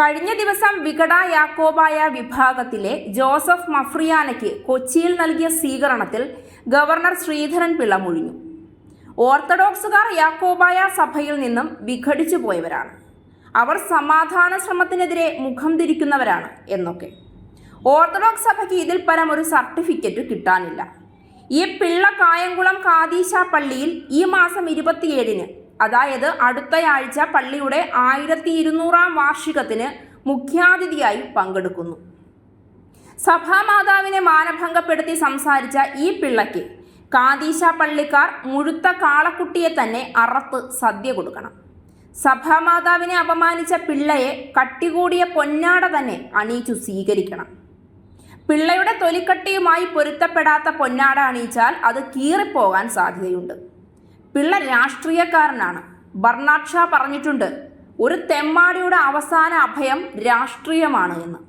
കഴിഞ്ഞ ദിവസം വികട യാക്കോബായ വിഭാഗത്തിലെ ജോസഫ് മഫ്രിയാനയ്ക്ക് കൊച്ചിയിൽ നൽകിയ സ്വീകരണത്തിൽ ഗവർണർ ശ്രീധരൻ പിള്ള മുഴിഞ്ഞു. ഓർത്തഡോക്സുകാർ യാക്കോബായ സഭയിൽ നിന്നും വിഘടിച്ചു പോയവരാണ്. അവർ സമാധാന ശ്രമത്തിനെതിരെ മുഖം തിരിക്കുന്നവരാണ് എന്നൊക്കെ. ഓർത്തഡോക്സ് സഭയ്ക്ക് ഇതിൽ പരം ഒരു സർട്ടിഫിക്കറ്റ് കിട്ടാനില്ല. ഈ പിള്ള കായംകുളം കാതീശ പള്ളിയിൽ ഈ മാസം ഇരുപത്തിയേഴിന് അതായത് അടുത്തയാഴ്ച പള്ളിയുടെ ആയിരത്തി ഇരുന്നൂറാം വാർഷികത്തിന് മുഖ്യാതിഥിയായി പങ്കെടുക്കുന്നു. സഭാമാതാവിനെ മാനഭംഗപ്പെടുത്തി സംസാരിച്ച ഈ പിള്ളയ്ക്ക് കാതീശ പള്ളിക്കാർ മുഴുത്ത കാളക്കുട്ടിയെ തന്നെ അറത്ത് സദ്യ കൊടുക്കണം. സഭാമാതാവിനെ അപമാനിച്ച പിള്ളയെ കട്ടികൂടിയ പൊന്നാട തന്നെ അണിയിച്ചു സ്വീകരിക്കണം. പിള്ളയുടെ തൊലിക്കട്ടിയുമായി പൊരുത്തപ്പെടാത്ത പൊന്നാട അണിയിച്ചാൽ അത് കീറിപ്പോകാൻ സാധ്യതയുണ്ട്. പിള്ള രാഷ്ട്രീയക്കാരനാണ്. ബർണാഡ് ഷാ പറഞ്ഞിട്ടുണ്ട് ഒരു തെമ്മാടിയുടെ അവസാന അഭയം രാഷ്ട്രീയമാണ് എന്ന്.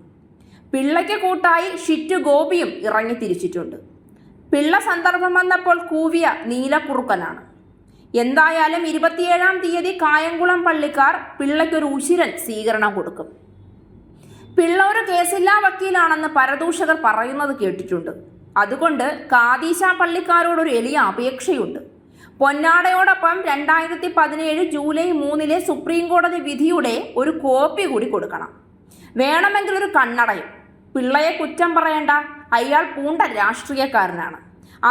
പിള്ളയ്ക്ക് കൂട്ടായി ഷിറ്റു ഗോപിയും ഇറങ്ങി തിരിച്ചിട്ടുണ്ട് പിള്ള സന്ദർഭം വന്നപ്പോൾ കൂവിയ നീലക്കുറുക്കനാണ്. എന്തായാലും ഇരുപത്തിയേഴാം തീയതി കായംകുളം പള്ളിക്കാർ പിള്ളയ്ക്കൊരു ഉശിരൻ സ്വീകരണം കൊടുക്കും. പിള്ള ഒരു കേസില്ലാ വക്കീലാണെന്ന് പരദൂഷകർ പറയുന്നത് കേട്ടിട്ടുണ്ട്. അതുകൊണ്ട് കാതീശ പള്ളിക്കാരോടൊരു എളിയ അപേക്ഷയുണ്ട്. പൊന്നാടയോടൊപ്പം രണ്ടായിരത്തി പതിനേഴ് ജൂലൈ മൂന്നിലെ സുപ്രീം കോടതി വിധിയുടെ ഒരു കോപ്പി കൂടി കൊടുക്കണം. വേണമെങ്കിൽ ഒരു കണ്ണടയും. പിള്ളയെ കുറ്റം പറയേണ്ട. അയാൾ പൂണ്ട രാഷ്ട്രീയക്കാരനാണ്.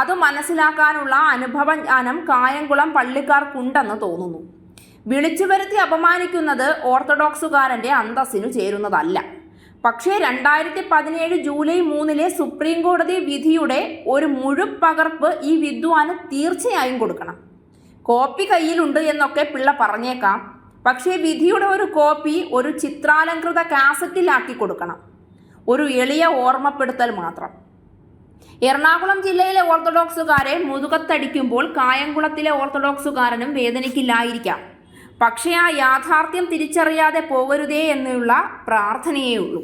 അത് മനസ്സിലാക്കാനുള്ള അനുഭവജ്ഞാനം കായംകുളം പള്ളിക്കാർക്കുണ്ടെന്ന് തോന്നുന്നു. വിളിച്ചു വരുത്തി അപമാനിക്കുന്നത് ഓർത്തഡോക്സുകാരന്റെ അന്തസ്സിനു ചേരുന്നതല്ല. പക്ഷേ രണ്ടായിരത്തി പതിനേഴ് ജൂലൈ മൂന്നിലെ സുപ്രീം കോടതി വിധിയുടെ ഒരു മുഴുപകർപ്പ് ഈ വിദ്വാന് തീർച്ചയായും കൊടുക്കണം. കോപ്പി കയ്യിലുണ്ട് എന്നൊക്കെ പിള്ള പറഞ്ഞേക്കാം. പക്ഷേ വിധിയുടെ ഒരു കോപ്പി ഒരു ചിത്രാലങ്കൃത കാസറ്റിലാക്കി കൊടുക്കണം. ഒരു എളിയ ഓർമ്മപ്പെടുത്തൽ മാത്രം. എറണാകുളം ജില്ലയിലെ ഓർത്തഡോക്സുകാരെ മുതുകത്തടിക്കുമ്പോൾ കായംകുളത്തിലെ ഓർത്തഡോക്സുകാരനും വേദനയ്ക്കില്ലായിരിക്കാം. പക്ഷേ ആ യാഥാർത്ഥ്യം തിരിച്ചറിയാതെ പോകരുതേ എന്നുള്ള പ്രാർത്ഥനയേ ഉള്ളൂ